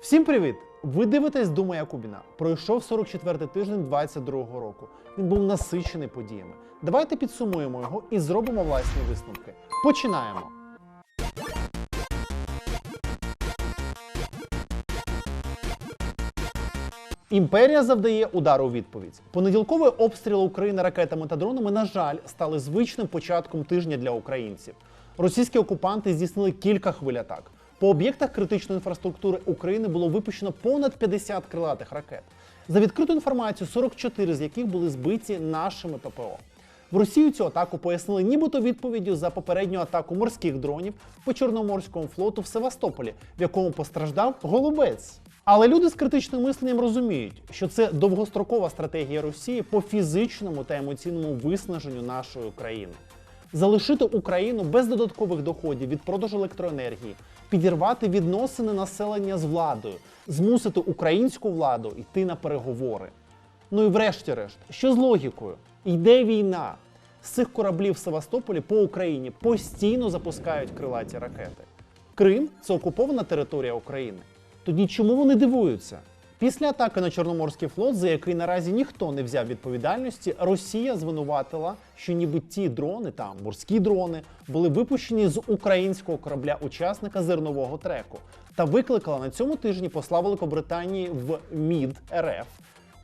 Всім привіт! Ви дивитесь Дума Якубіна. Пройшов 44-й тиждень 22-го року. Він був насичений подіями. Давайте підсумуємо його і зробимо власні висновки. Починаємо. Імперія завдає удар у відповідь. Понеділкові обстріли України ракетами та дронами, на жаль, стали звичним початком тижня для українців. Російські окупанти здійснили кілька хвиль атак. По об'єктах критичної інфраструктури України було випущено понад 50 крилатих ракет. За відкриту інформацію, 44 з яких були збиті нашими ППО. В Росію цю атаку пояснили нібито відповіддю за попередню атаку морських дронів по Чорноморському флоту в Севастополі, в якому постраждав голубець. Але люди з критичним мисленням розуміють, що це довгострокова стратегія Росії по фізичному та емоційному виснаженню нашої країни. Залишити Україну без додаткових доходів від продажу електроенергії, підірвати відносини населення з владою, змусити українську владу йти на переговори. Ну і врешті-решт, що з логікою? Йде війна. З цих кораблів в Севастополі по Україні постійно запускають крилаті ракети. Крим це окупована територія України. Тоді чому вони дивуються? Після атаки на Чорноморський флот, за який наразі ніхто не взяв відповідальності, Росія звинуватила, що ніби ті дрони, там морські дрони, були випущені з українського корабля-учасника зернового треку та викликала на цьому тижні посла Великобританії в МІД РФ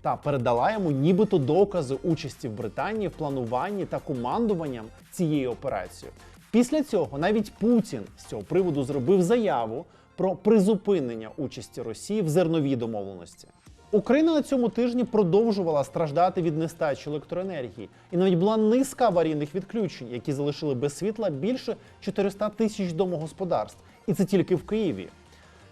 та передала йому нібито докази участі в Британії в плануванні та командуванням цією операцією. Після цього навіть Путін з цього приводу зробив заяву про призупинення участі Росії в зерновій домовленості. Україна на цьому тижні продовжувала страждати від нестачі електроенергії, і навіть була низка аварійних відключень, які залишили без світла більше 400 тисяч домогосподарств, і це тільки в Києві.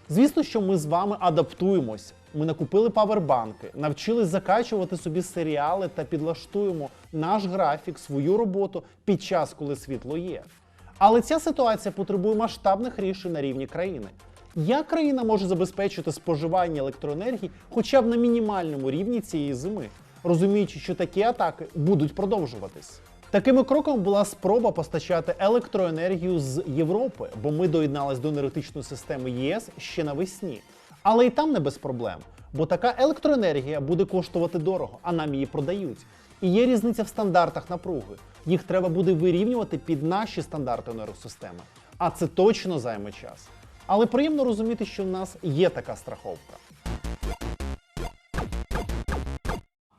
Звісно, що ми з вами адаптуємось. Ми накупили павербанки, навчились закачувати собі серіали та підлаштуємо наш графік, свою роботу під час, коли світло є. Але ця ситуація потребує масштабних рішень на рівні країни. Як країна може забезпечити споживання електроенергії хоча б на мінімальному рівні цієї зими, розуміючи, що такі атаки будуть продовжуватись? Такими кроком була спроба постачати електроенергію з Європи, бо ми доєднались до енергетичної системи ЄС ще навесні. Але і там не без проблем, бо така електроенергія буде коштувати дорого, а нам її продають. І є різниця в стандартах напруги. Їх треба буде вирівнювати під наші стандарти енергосистеми. А це точно займе час. Але приємно розуміти, що в нас є така страховка.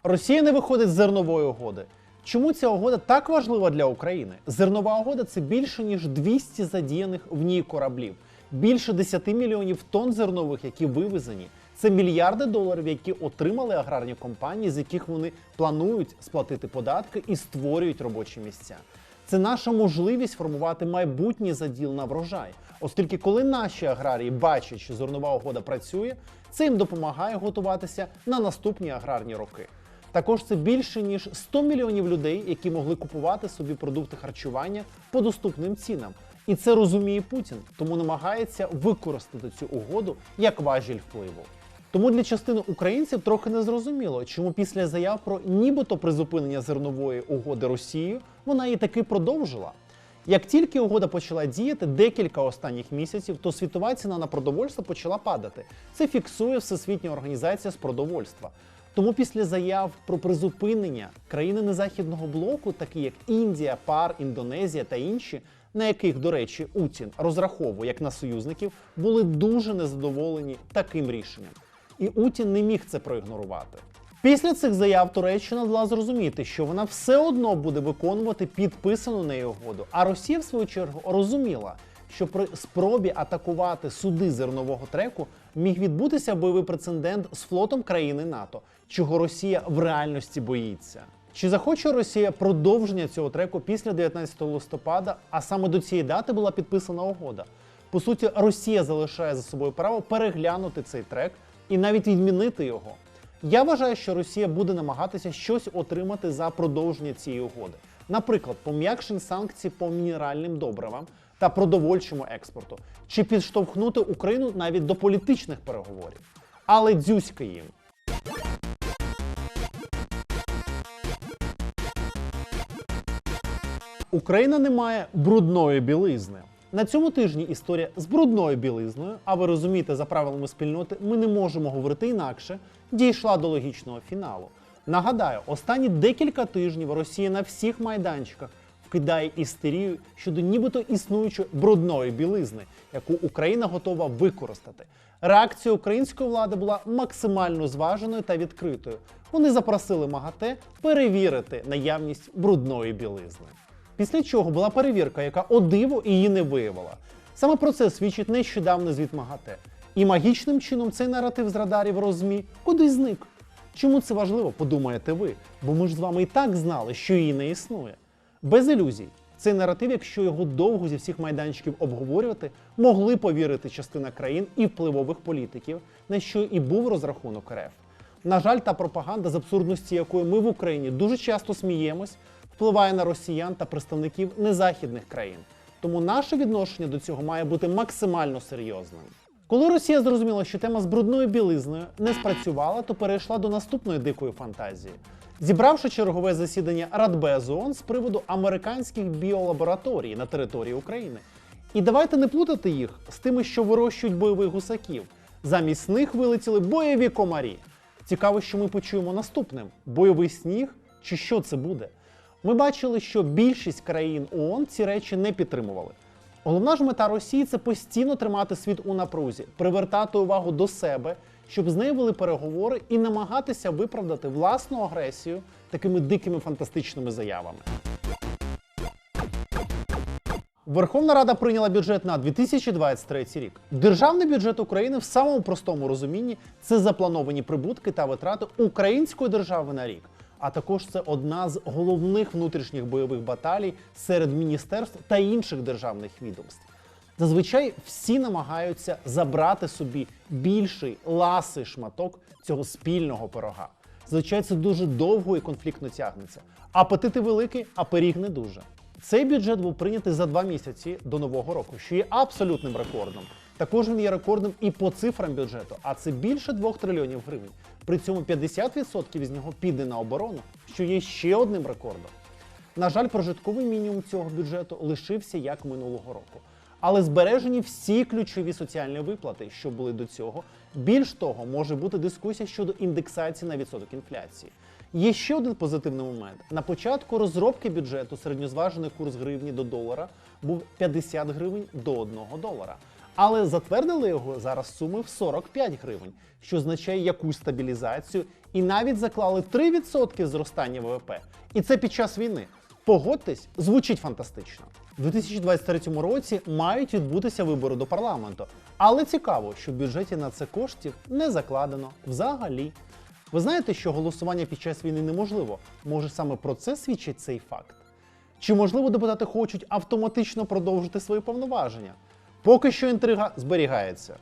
Росія не виходить з зернової угоди. Чому ця угода так важлива для України? Зернова угода це більше ніж 200 задіяних в ній кораблів, більше 10 мільйонів тонн зернових, які вивезені. Це мільярди доларів, які отримали аграрні компанії, з яких вони планують сплатити податки і створюють робочі місця. Це наша можливість формувати майбутній заділ на врожай, оскільки коли наші аграрії бачать, що зернова угода працює, це їм допомагає готуватися на наступні аграрні роки. Також це більше ніж 100 мільйонів людей, які могли купувати собі продукти харчування по доступним цінам. І це розуміє Путін, тому намагається використати цю угоду як важіль впливу. Тому для частини українців трохи незрозуміло, чому після заяв про нібито призупинення зернової угоди Росією вона її таки продовжила. Як тільки угода почала діяти декілька останніх місяців, то світова ціна на продовольство почала падати. Це фіксує Всесвітня організація з продовольства. Тому після заяв про призупинення країни незахідного блоку, такі як Індія, ПАР, Індонезія та інші, на яких, до речі, Утін розраховує як на союзників, були дуже незадоволені таким рішенням. І Утін не міг це проігнорувати. Після цих заяв Туреччина дала зрозуміти, що вона все одно буде виконувати підписану нею угоду. А Росія, в свою чергу, розуміла, що при спробі атакувати суди зернового треку міг відбутися бойовий прецедент з флотом країни НАТО, чого Росія в реальності боїться. Чи захоче Росія продовження цього треку після 19 листопада, а саме до цієї дати була підписана угода? По суті, Росія залишає за собою право переглянути цей трек і навіть відмінити його. Я вважаю, що Росія буде намагатися щось отримати за продовження цієї угоди, наприклад, пом'якшень санкцій по мінеральним добривам та продовольчому експорту, чи підштовхнути Україну навіть до політичних переговорів. Але дзюська їм. Україна не має брудної білизни. На цьому тижні історія з брудною білизною, а ви розумієте, за правилами спільноти ми не можемо говорити інакше, дійшла до логічного фіналу. Нагадаю, останні декілька тижнів Росія на всіх майданчиках вкидає істерію щодо нібито існуючої брудної білизни, яку Україна готова використати. Реакція української влади була максимально зваженою та відкритою. Вони запросили МАГАТЕ перевірити наявність брудної білизни. Після чого була перевірка, яка о диво її не виявила. Саме про це свідчить нещодавний звіт МАГАТЕ. І магічним чином цей наратив з радарів розмі кудись зник. Чому це важливо, подумаєте ви? Бо ми ж з вами і так знали, що її не існує. Без ілюзій. Цей наратив, якщо його довго зі всіх майданчиків обговорювати, могли повірити частина країн і впливових політиків, на що і був розрахунок РФ. На жаль, та пропаганда, з абсурдності якої ми в Україні дуже часто сміємось, впливає на росіян та представників незахідних країн. Тому наше відношення до цього має бути максимально серйозним. Коли Росія зрозуміла, що тема з брудною білизною не спрацювала, то перейшла до наступної дикої фантазії. Зібравши чергове засідання Радбезу ООН з приводу американських біолабораторій на території України. І давайте не плутати їх з тими, що вирощують бойових гусаків. Замість них вилетіли бойові комарі. Цікаво, що ми почуємо наступним: бойовий сніг чи що це буде? Ми бачили, що більшість країн ООН ці речі не підтримували. Головна ж мета Росії це постійно тримати світ у напрузі, привертати увагу до себе, щоб з нею вели переговори і намагатися виправдати власну агресію такими дикими фантастичними заявами. Верховна Рада прийняла бюджет на 2023 рік. Державний бюджет України в самому простому розумінні це заплановані прибутки та витрати української держави на рік. А також це одна з головних внутрішніх бойових баталій серед міністерств та інших державних відомств. Зазвичай всі намагаються забрати собі більший ласий шматок цього спільного пирога. Зазвичай це дуже довго і конфліктно тягнеться. Апетити великі, а пиріг не дуже. Цей бюджет був прийнятий за два місяці до нового року, що є абсолютним рекордом. Також він є рекордним і по цифрам бюджету, а це більше 2 трильйонів гривень. При цьому 50% з нього піде на оборону, що є ще одним рекордом. На жаль, прожитковий мінімум цього бюджету лишився як минулого року. Але збережені всі ключові соціальні виплати, що були до цього. Більш того, може бути дискусія щодо індексації на відсоток інфляції. Є ще один позитивний момент. На початку розробки бюджету середньозважений курс гривні до долара був 50 гривень до 1 долара. Але затвердили його зараз суми в 45 гривень, що означає якусь стабілізацію, і навіть заклали 3% зростання ВВП. І це під час війни. Погодьтесь, звучить фантастично. У 2023 році мають відбутися вибори до парламенту. Але цікаво, що в бюджеті на це коштів не закладено взагалі. Ви знаєте, що голосування під час війни неможливо. Може саме про це свідчить цей факт? Чи можливо депутати хочуть автоматично продовжити свої повноваження? Поки що інтрига зберігається.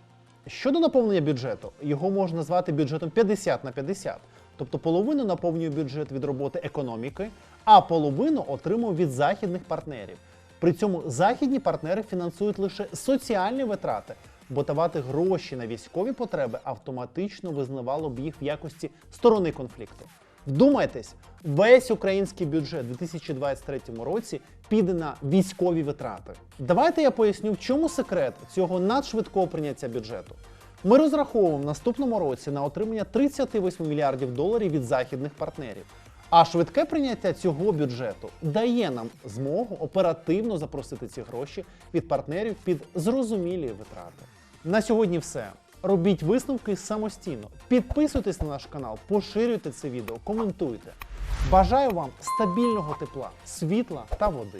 Щодо наповнення бюджету, його можна назвати бюджетом 50 на 50. Тобто половину наповнює бюджет від роботи економіки, а половину отримує від західних партнерів. При цьому західні партнери фінансують лише соціальні витрати, бо давати гроші на військові потреби автоматично визнавало б їх в якості сторони конфлікту. Вдумайтесь, весь український бюджет у 2023 році піде на військові витрати. Давайте я поясню, в чому секрет цього надшвидкого прийняття бюджету. Ми розраховуємо в наступному році на отримання 38 мільярдів доларів від західних партнерів. А швидке прийняття цього бюджету дає нам змогу оперативно запросити ці гроші від партнерів під зрозумілі витрати. На сьогодні все. Робіть висновки самостійно. Підписуйтесь на наш канал, поширюйте це відео, коментуйте. Бажаю вам стабільного тепла, світла та води.